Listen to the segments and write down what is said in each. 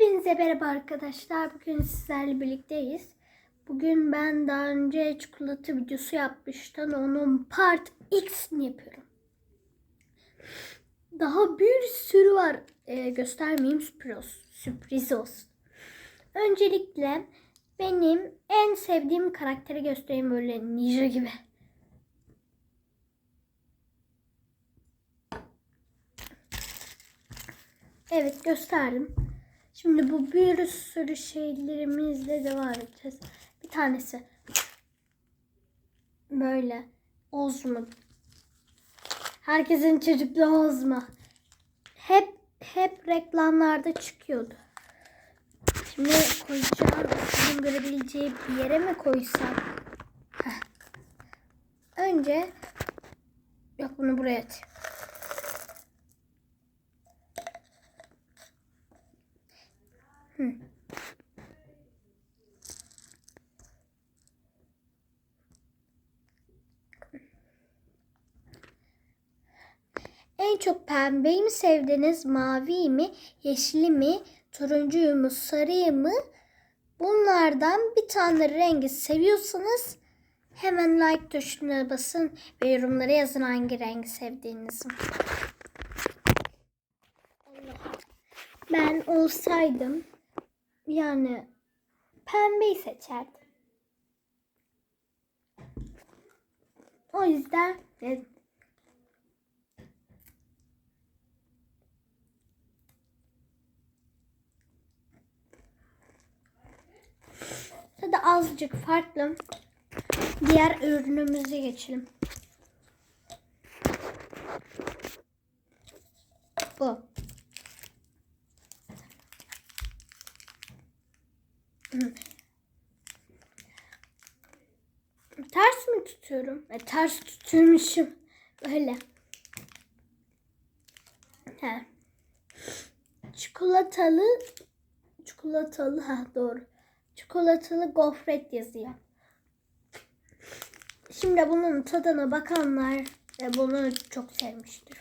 Hepinize merhaba arkadaşlar. Bugün sizlerle birlikteyiz. Bugün ben daha önce çikolata videosu yapmıştım. Onun part X'ini yapıyorum. Daha bir sürü var. Ee, göstermeyeyim sürpriz, sürpriz olsun. Öncelikle benim en sevdiğim karakteri göstereyim böyle ninja gibi. Evet gösterdim. Şimdi bu bir sürü şeylerimizle devam edeceğiz. Bir tanesi böyle Ozma. Herkesin çocukluğu Ozma. Hep hep reklamlarda çıkıyordu. Şimdi koyacağım. Sizin görebileceği bir yere mi koysam? Heh. Önce yok bunu buraya atayım. Çok pembeyi mi sevdiniz, mavi mi, yeşili mi, turuncuyu mu, sarıyı mı? Bunlardan bir tane rengi seviyorsanız hemen like tuşuna basın ve yorumlara yazın hangi rengi sevdiğinizi. Ben olsaydım yani pembeyi seçerdim. O yüzden e, Tadı azıcık farklı. Diğer ürünümüze geçelim. Bu. Ters mi tutuyorum? E, ters tutuyormuşum. Öyle. He. Çikolatalı çikolatalı ha doğru. Çikolatalı gofret yazıyor. Şimdi bunun tadına bakanlar e, bunu çok sevmiştir.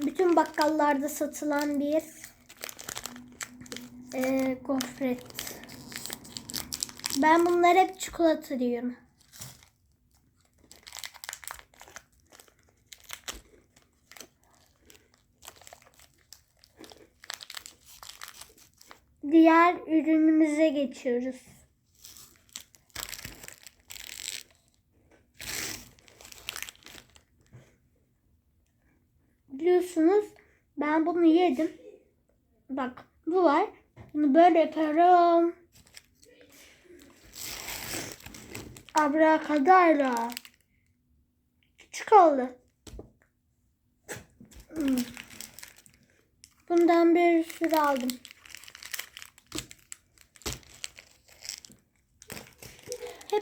Bütün bakkallarda satılan bir e, gofret. Ben bunları hep çikolata diyorum. Diğer ürünümüze geçiyoruz. Biliyorsunuz ben bunu yedim. Bak bu var. Bunu böyle yaparım. Abrakadabra. Küçük oldu. Hmm. Bundan bir sürü aldım.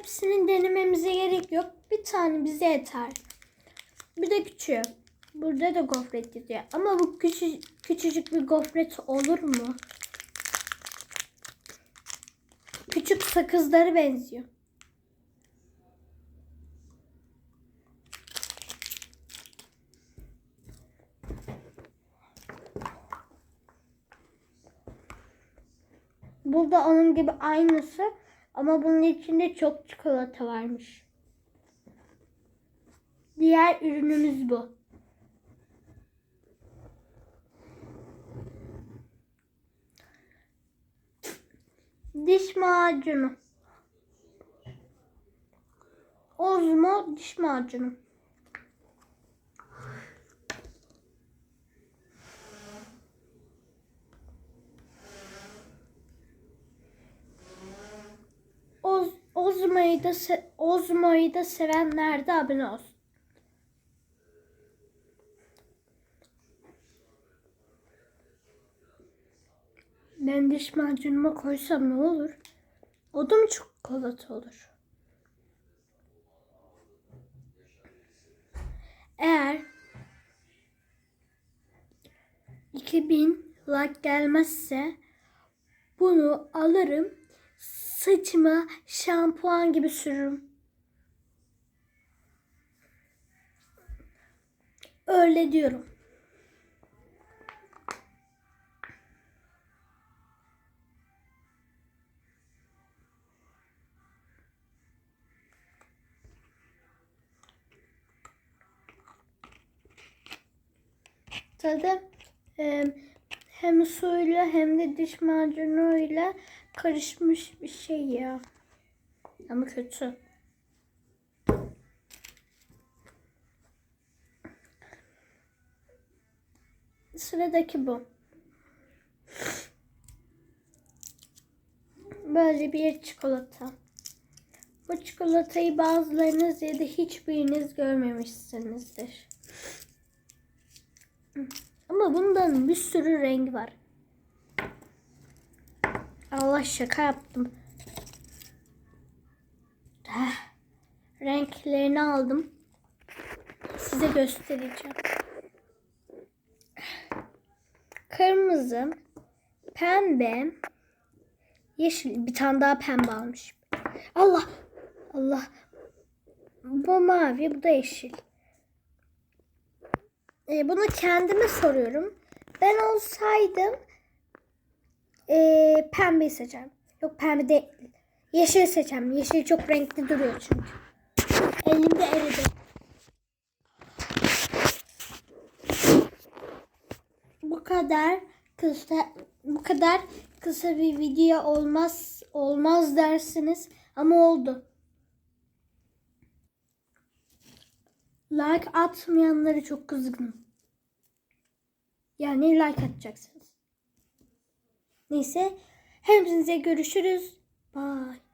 Hepsini denememize gerek yok. Bir tane bize yeter. Bir de küçüğü. Burada da gofret yazıyor. Ama bu küçücük, küçücük bir gofret olur mu? Küçük sakızları benziyor. Burada onun gibi aynısı ama bunun içinde çok çikolata varmış. Diğer ürünümüz bu. Diş macunu. Ozmo diş macunu. Ozmo'yu da, se- Ozmo'yu da sevenler de abone olsun. Ben diş macunuma koysam ne olur? O da mı çikolata olur? Eğer 2000 like gelmezse bunu alırım saçıma şampuan gibi sürürüm. Öyle diyorum. Tadı hem suyla hem de diş macunuyla karışmış bir şey ya. Ama kötü. Sıradaki bu. Böyle bir çikolata. Bu çikolatayı bazılarınız ya da hiçbiriniz görmemişsinizdir. Ama bundan bir sürü renk var. Allah şaka yaptım. Ah, Renklerini aldım. Size göstereceğim. Kırmızı, pembe, yeşil. Bir tane daha pembe almış. Allah! Allah! Bu mavi, bu da yeşil. E, bunu kendime soruyorum. Ben olsaydım e, pembeyi seçerim. Yok pembe değil. Yeşil seçeceğim. Yeşil çok renkli duruyor çünkü. Elimde eridi. Bu kadar kısa bu kadar kısa bir video olmaz olmaz dersiniz ama oldu. Like atmayanları çok kızgınım. Yani like atacaksınız. Neyse hepinize görüşürüz. Bye.